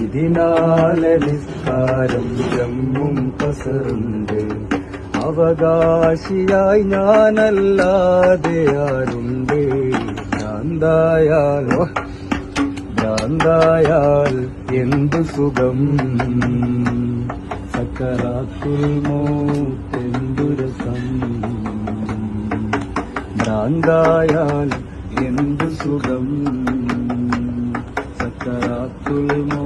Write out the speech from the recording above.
ഇതിനാലെ നിസ്കാരം ജമ്മും പസറുണ്ട് അവകാശിയായി ഞാനല്ലാതെ ആരുണ്ട്? ഭ്രാന്തായാലോ? ഭ്രാന്തായാൽ എന്തു സുഖം? സക്കറാത്തിൽ മോത്തെന്തു രസം? ഭ്രാന്തായാൽ എന്തു സുഖം? സക്കറാത്തുൽ മോ